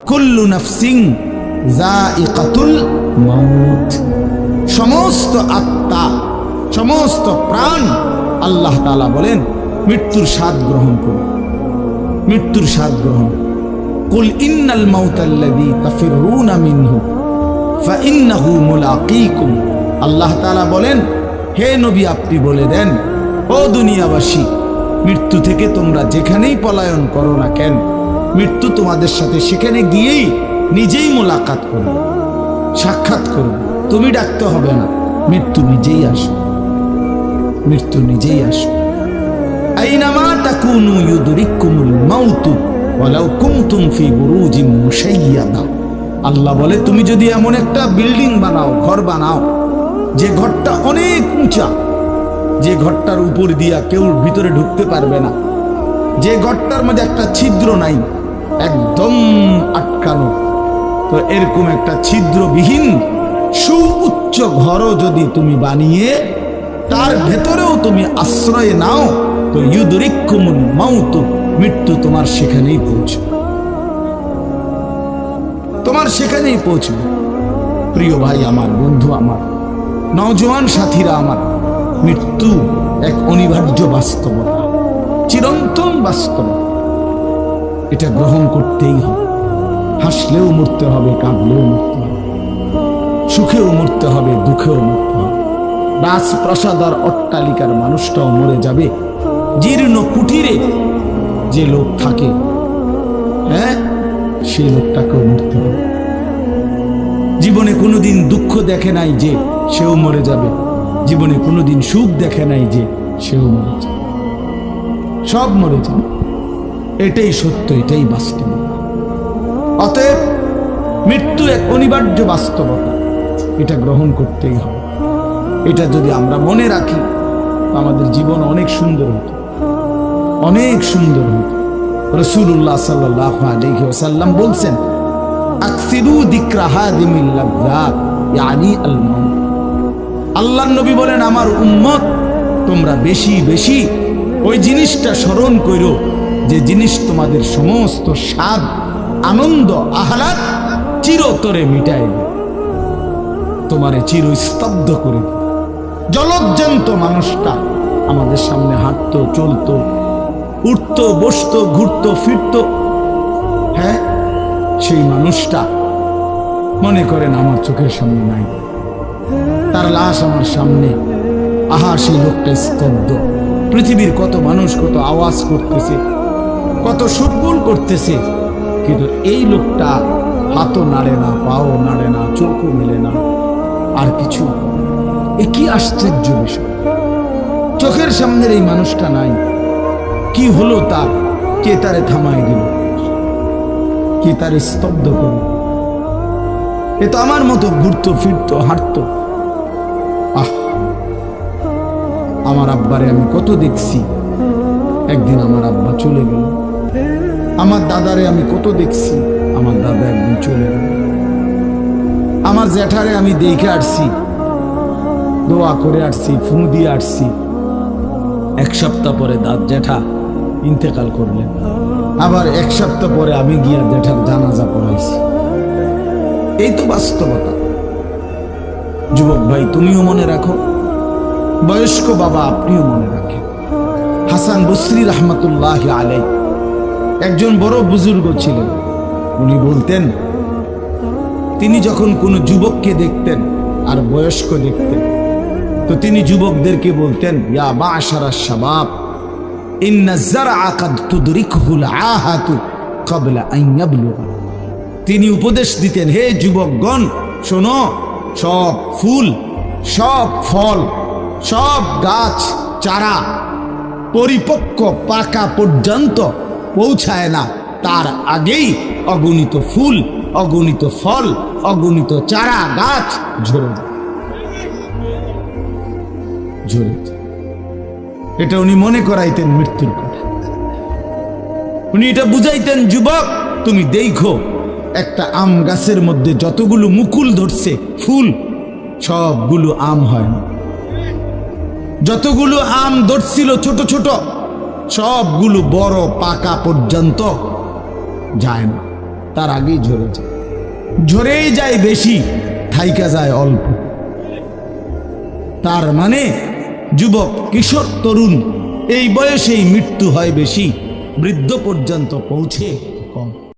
কুল্লু সমস্ত আত্মা, সমস্ত প্রাণ আল্লাহ তালা বলেন, মৃত্যুর স্বাদ গ্রহণ করুন। মৃত্যুর স্বাদ গ্রহণ কুল ইন্নাল মাউতাল্লাযী তাফিরুনা মিনহু, ফাইন্নাহু মুলাকীকুম। আল্লাহ তাআলা বলেন, হে নবী আপনি বলে দেন, ও দুনিয়াবাসী, মৃত্যু থেকে তোমরা যেখানেই পলায়ন করো না কেন মৃত্যু তোমাদের সাথে। সেখানে গিয়েই নিজেই মোলাকাত করবে। সাক্ষাৎ করবে। তুমি ডাকতে হবে না। মৃত্যু নিজেই আসবে। মৃত্যু নিজেই আসবে। আইনামা তাকুনু ইউদরিকুমুল মাউতু ওয়ালাউ কুনতুম ফি বুরুজিম মুশাইয়াদা। আল্লাহ বলে, তুমি যদি এমন একটা বিল্ডিং বানাও, ঘর বানাও, যে ঘরটা অনেক উঁচা, যে ঘরটার উপর দিয়া কেউ ভিতরে ঢুকতে পারবে না, যে ঘরটার মধ্যে একটা ছিদ্র নাই একদম আটকানো। তো এরকম একটা ছিদ্রবিহীন, সুউচ্চ ঘরও যদি তুমি বানিয়ে, তার ভেতরেও তুমি আশ্রয় নাও, তো ইউদরিকুমুল মাউত, মৃত্যু তোমার সেখানেই পৌঁছবে। তোমার সেখানেই পৌঁছবে। প্রিয় ভাই আমার, বন্ধু আমার, নওজোয়ান সাথীরা আমার, মৃত্যু এক অনিবার্য বাস্তবতা, চিরন্তন বাস্তবতা। এটা গ্রহণ করতেই হবে। হাসলেও মরতে হবে, কাঁদলেও মরতে হবে। সুখেও মরতে হবে, দুঃখেও মরতে হবে। রাজপ্রাসাদ আর অট্টালিকার মানুষটাও মরে যাবে। জীর্ণ কুটিরে যে লোক থাকে হ্যাঁ সে লোকটাকেও মরতে হবে। জীবনে কোনোদিন দুঃখ দেখে নাই যে সেও মরে যাবে। জীবনে কোনোদিন সুখ দেখে নাই যে সেও মরে যাবে। সব মরে যাবে। এটাই সত্য, এটাই বাস্তবতা। অতএব মৃত্যু এক অনিবার্য বাস্তবতা। এটা গ্রহণ করতেই হবে। এটা যদি আমরা মনে রাখি আমাদের জীবন অনেক সুন্দর হতো। অনেক সুন্দর হতো। রসুল্লাহ সাল্লাহ আলাইহি ওয়াসাল্লাম বলছেন, আকসিরু দিকরা হাদিমিল লাযযাত ইয়ানি আল মাউত নবী বলেন, আমার উম্মত, তোমরা বেশি বেশি ওই জিনিসটা স্মরণ করো যে জিনিস তোমাদের সমস্ত স্বাদ, আনন্দ, আহ্লাদ চিরতরে মিটাই দেবে। তোমারে চিরস্তব্ধ করে দিবে। জলজ্জান্ত মানুষটা আমাদের সামনে হাঁটতো, চলতো, উঠতো, বসতো, ঘুরতো, ফিরতো। হ্যাঁ সেই মানুষটা মনে করেন আমার চোখের সামনে নাই। তার লাশ আমার সামনে। আহা, সেই লোকটা স্তব্ধ। পৃথিবীর কত মানুষ কত আওয়াজ করতেছে। কত সুরগুল করতেছে। কিন্তু এই লোকটা হাতও নাড়ে না, পাও নাড়ে না, চোখও মেলে না। আর কিছু এ কি আশ্চর্য বিষয়। চোখের সামনের এই মানুষটা নাই। কি হলো তার? কে তারে থামাই দিল? কে তারে স্তব্ধ করল? এ তো আমার মতো ঘুরতো, ফিরতো, হাঁটতো। আহ! আমার আব্বারে আমি কত দেখছি। একদিন আমার আব্বা চলে গেল। আমার দাদারে আমি কত দেখছি? আমার দাদা একদিন চলে আমার জ্যাঠারে আমি দেখে আসছি। দোয়া করে আসছি, ফু দিয়ে আসছি। এক সপ্তাহ পরে দাঁত জ্যাঠা ইন্তেকাল করলেন। আবার এক সপ্তাহ পরে আমি গিয়া জ্যাঠার জানাজা পড়াইছি। এই তো বাস্তবতা। যুবক ভাই, তুমিও মনে রাখো, বয়স্ক বাবা আপনিও মনে রাখেন। হাসান বসরি রহমতুল্লাহ আলাই একজন বড় বুজুর্গ ছিলেন। উনি বলতেন, তিনি যখন কোনো যুবককে দেখতেন আর বয়স্ক দেখতেন, তো তিনি যুবকদেরকে বলতেন, ইয়া ক্বাবলা আন ইয়াবলুগা। তিনি উপদেশ দিতেন, হে যুবকগণ, শোনো, সব ফুল, সব ফল, সব গাছ, চারা পরিপক্ক পাকা পর্যন্ত পৌঁছায় না। তার আগেই অগণিত ফুল, অগণিত ফল, অগণিত চারা গাছ ঝরে ঝরে এটা উনি মনে করাইতেন মৃত্যুর কথা। উনি এটা বুঝাইতেন, যুবক, তুমি দেখো, একটা আম গাছের মধ্যে যতগুলো মুকুল ধরছে, ফুল, সবগুলো আম হয় না। যতগুলো আম ধরছিল ছোট ছোট সবগুলো বড় পাকা পর্যন্ত যায় না। তার আগেই ঝরে যায়। ঝরেই যায় বেশি, থাইকা যায় অল্প। তার মানে যুবক, কিশোর, তরুণ, এই বয়সেই মৃত্যু হয় বেশি, বৃদ্ধ পর্যন্ত পৌঁছে কম।